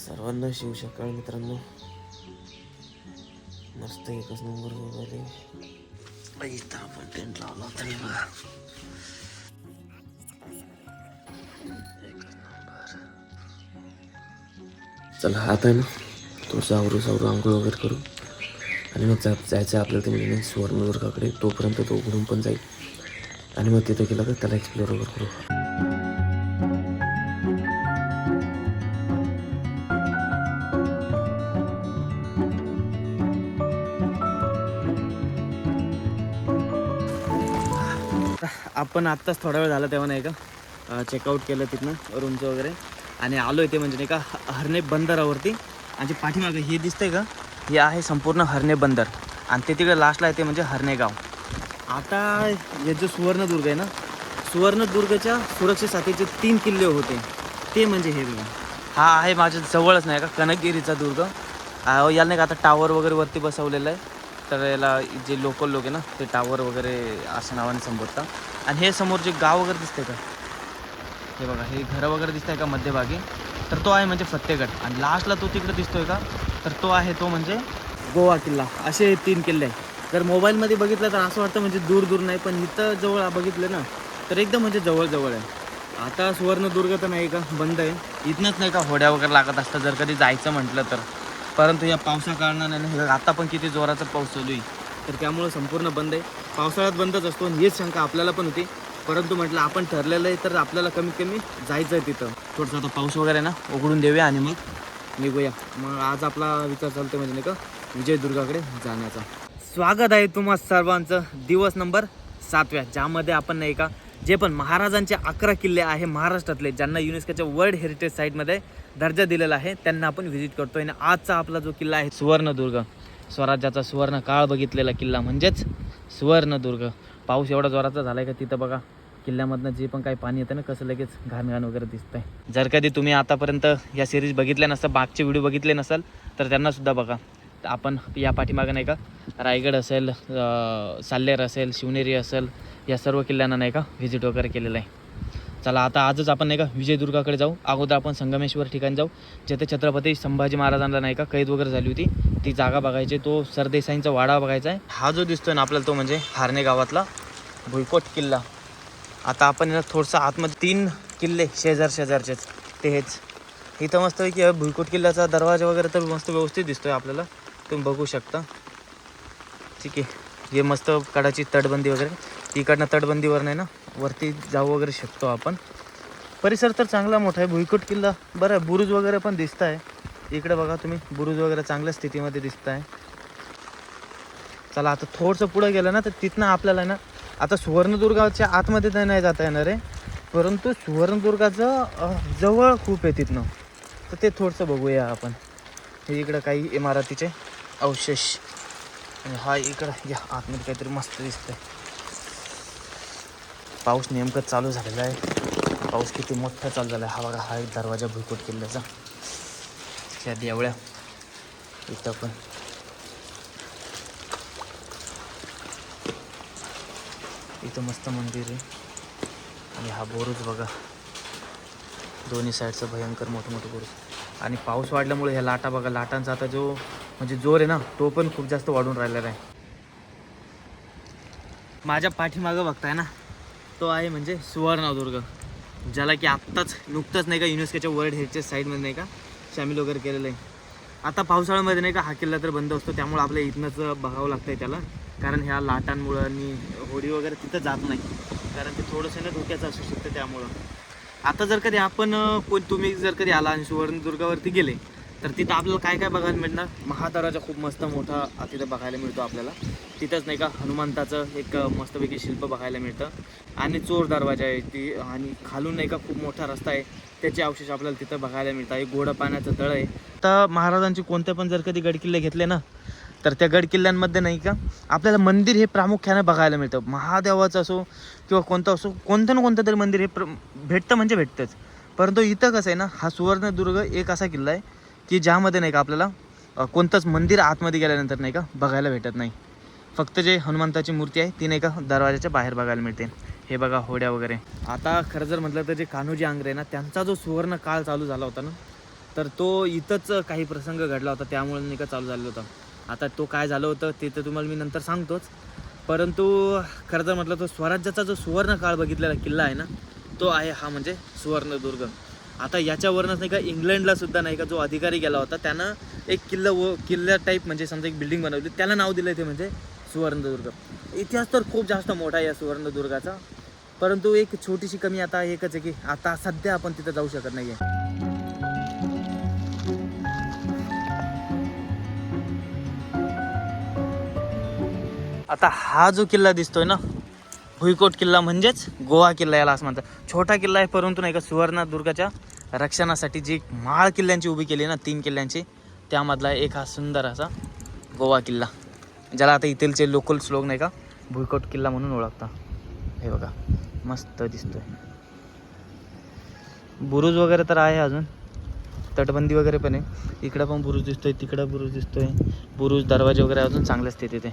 सर्वांना शिव सकाळ मित्रांनो. मस्त एकच नंबर वगैरे इथं आपण टेंट लावला होता हे बघा चला आता आहे ना तो सावरू सावरू आंघोळ वगैरे करू. आणि मग जा जायचं आपल्याला ते म्हणजे सुवर्णदुर्गाकडे तोपर्यंत तो उघडून पण जाईल. आणि मग तिथे गेलं का त्याला एक्सप्लोअर वगैरे करू. आता आपण आत्ताच थोडा वेळ झाला तेव्हा नाही का? चेकआउट केलं तिथनं रूमचं वगैरे. आणि आलो इथे म्हणजे नाही का ह- हरणे बंदरावरती. आणि पाठीमागं पाठीमागे हे दिसतंय का? हे आहे संपूर्ण हरणे बंदर. आणि ते तिकडे लास्टला येते म्हणजे हरणे गाव आता हे जो सुवर्णदुर्ग आहे ना सुवर्णदुर्गच्या सुरक्षेसाठी जे तीन किल्ले होते. ते म्हणजे हे बघा. हा आहे माझ्या जवळच नाही का कनकगिरीचा दुर्ग. याला नाही का आता टावर वगैरे वरती बसवलेलं आहे. तर याला जे लोकल लोक आहे ना ते टावर वगैरे असं नावाने संबोधतात. आणि हे समोर जे गाव वगैरे दिसतंय का? हे बघा हे घरं वगैरे दिसतंय का मध्यभागी? तर तो आहे म्हणजे फत्तेगड. आणि लास्टला तो तिकडे दिसतोय का? तर तो आहे तो म्हणजे गोवा किल्ला. असे हे तीन किल्ले आहे जर मोबाईलमध्ये बघितलं तर असं वाटतं म्हणजे दूर दूर नाही पण इथं जवळ बघितलं ना तर एकदम म्हणजे जवळजवळ आहे. आता सुवर्णदुर्ग तर नाही का बंद आहे. इथनंच नाही का होड्या वगैरे लागत असतं जर कधी जायचं म्हटलं तर. परंतु या पावसा कारणाने आता पण किती जोराचा पाऊस चालू आहे. तर त्यामुळं संपूर्ण बंद आहे. पावसाळ्यात बंदच असतो आणि हीच शंका आपल्याला पण होती. परंतु म्हटलं आपण ठरलेलं आहे तर आपल्याला कमीत कमी जायचं आहे तिथं. थोडंसं आता पाऊस वगैरे ना उघडून देऊया आणि मग निघूया. मग आज आपला विचार चालतो म्हणजे नाही का विजयदुर्गाकडे जाण्याचा. स्वागत आहे तुम्हा सर्वांचं. दिवस नंबर सातव्या ज्यामध्ये आपण नाही का जे पण महाराजांचे अकरा किल्ले आहे महाराष्ट्रातले ज्यांना युनेस्कोच्या वर्ल्ड हेरिटेज साईटमध्ये दर्जा दिलेला आहे त्यांना आपण व्हिजिट करतो आणि आजचा आपला जो किल्ला आहे सुवर्णदुर्ग. स्वराज्याचा सुवर्ण काळ बघितलेला किल्ला म्हणजेच सुवर्णदुर्ग. पाऊस एवढा जोराचा झालाय का तिथं बघा. किल्ल्यामधनं जे पण काही पाणी येतं ना कसं लगेच घाण घाण वगैरे दिसतंय. जर कधी तुम्ही आतापर्यंत या सिरीज बघितल्या नसता मागचे व्हिडिओ बघितले नसाल तर त्यांना सुद्धा बघा. आपण या पाठीमागं नाही का? रायगड असेल साल्लेर असेल शिवनेरी असेल या सर्व किल्ल्यांना नाही का व्हिजिट वगैरे केलेलं आहे. चला आता आजच आपण नाही का विजयदुर्गाकडे जाऊ. अगोदर आपण संगमेश्वर ठिकाणी जाऊ जिथे छत्रपती संभाजी महाराजांना नाही का कैद वगैरे झाली होती. ती जागा बघायची तो सरदेसाईंचा वाडा बघायचा आहे. हा जो दिसतोय ना आपल्याला तो म्हणजे हारणे गावातला भुईकोट किल्ला. आता आपण याला थोडंसं आतमध्ये तीन किल्ले शेजार शेजारचेच ते हेच इथं मस्त की भुईकोट किल्ल्याचा दरवाजा वगैरे तर मस्त व्यवस्थित दिसतोय आपल्याला. तुम्ही बघू शकता. ठीक आहे. हे मस्त कडाची तटबंदी वगैरे. इकडनं तटबंदीवर नाही ना वरती जाऊ वगैरे शकतो आपण. परिसर तर चांगला मोठा आहे. भुईकोट किल्ला बरं आहे. बुरुज वगैरे पण दिसत आहे इकडे बघा तुम्ही बुरुज वगैरे चांगल्या स्थितीमध्ये दिसत आहे चला आता थोडंसं पुढं गेलं ना तर तिथनं आपल्याला ना आता सुवर्णदुर्गाच्या आतमध्ये तर नाही जाता येणार आहे. परंतु सुवर्णदुर्गाचं जवळ खूप आहे तिथनं. तर ते थोडंसं बघूया आपण. हे इकडं काही इमारतीचे. अवशेष. आणि हा इकडं या आतमध्ये काहीतरी मस्त दिसतंय. पाऊस नेमकं चालू झालेला आहे. पाऊस किती मोठा चालू झाला आहे. हा बघा हा एक दरवाजा भुईकोट किल्ल्याचा त्या देवळ्या इथं पण. इथं मस्त मंदिर आहे. आणि हा बोरूच बघा. दोन्ही साईडचं भयंकर मोठं मोठं बोरूज. आणि पाऊस वाढल्यामुळे ह्या लाटा बघा लाटांचा आता जो म्हणजे जोर आहे ना तो पण खूप जास्त वाढून राहिलेला आहे. माझ्या पाठीमागं बघताय ना तो आहे म्हणजे सुवर्णदुर्ग ज्याला की आत्ताच नुकतंच नाही का युनेस्कोच्या वर्ल्ड हेरिटेज साईडमध्ये नाही का शामिल वगैरे केलेलं आहे. आता पावसाळ्यामध्ये नाही का हा किल्ला तर बंद असतो त्यामुळे आपल्या इथनंच बघावं लागतंय त्याला कारण ह्या लाटांमुळं आणि होडी वगैरे तिथं जात नाही कारण ते थोडंसं ना धोक्याचं असू शकतं त्यामुळं. आता जर कधी आपण कोण तुम्ही जर कधी आला आणि सुवर्णदुर्गावरती गेले तर तिथं आपल्याला काय काय बघायला मिळणार? महादराजा खूप मस्त मोठा तिथं बघायला मिळतो आपल्याला. तिथंच नाही का हनुमंताचं एक मस्तपैकी शिल्प बघायला मिळतं. आणि चोर दरवाजा आहे ती आणि खालून नाही का खूप मोठा रस्ता आहे. त्याचे अवशेष आपल्याला तिथं बघायला मिळतात. एक गोडं पाण्याचं तळ आहे. तर महाराजांचे कोणते पण जर कधी गडकिल्ले घेतले ना तर त्या गड किल्ल्यांमध्ये नाही का आपल्याला मंदिर हे प्रामुख्याने बघायला मिळतं. महादेवाचं असो किंवा कोणतं असो कोणतं ना कोणतं तरी मंदिर हे प्र भेटतं म्हणजे भेटतंच. परंतु इथं कसं आहे ना हा सुवर्णदुर्ग एक असा किल्ला आहे. की ज्यामध्ये नाही का आपल्याला कोणतंच मंदिर आतमध्ये गेल्यानंतर नाही का बघायला भेटत नाही. फक्त जे हनुमंताची मूर्ती आहे ती नाही का दरवाजाच्या बाहेर बघायला मिळते. हे बघा होड्या वगैरे. आता खरं जर म्हटलं तर जे कान्होजी आंग्रे ना त्यांचा जो सुवर्ण काळ चालू झाला होता ना तर तो इथंच काही प्रसंग घडला होता त्यामुळे नाही का चालू झालं होतं. आता तो काय झालं होतं ते तर तुम्हाला मी नंतर सांगतोच. परंतु खरं तर म्हटलं तो स्वराज्याचा जो सुवर्ण काळ बघितलेला किल्ला आहे ना तो आहे हा म्हणजे सुवर्णदुर्ग. आता याच्यावरनंच नाही का इंग्लंडला सुद्धा नाही का जो अधिकारी गेला होता त्यानं एक किल्ला व किल्ला टाईप म्हणजे समजा एक बिल्डिंग बनवली. त्याला नाव दिलं ते म्हणजे सुवर्णदुर्ग. इतिहास तर खूप जास्त मोठा आहे या सुवर्णदुर्गाचा. परंतु एक छोटीशी कमी आता एकच आहे की आता सध्या आपण तिथं जाऊ शकत नाही आहे आता हा जो किल्ला दिसतोय ना भुईकोट किल्ला म्हणजेच गोवा किल्ला याला असं म्हणतात. छोटा किल्ला आहे परंतु नाही का सुवर्णदुर्गाच्या रक्षणासाठी जी माळ किल्ल्यांची उभी केली ना तीन किल्ल्यांची त्यामधला एक हा सुंदर असा गोवा किल्ला. ज्याला आता इथलचे लोकल स्लोग नाही का भुईकोट किल्ला म्हणून ओळखता हे बघा मस्त दिसतोय. बुरुज वगैरे तर आहे अजून. तटबंदी वगैरे पण आहे. इकडं पण बुरुज दिसतोय तिकडं बुरुज दिसतोय. बुरुज दरवाजे वगैरे अजून चांगले असते तिथे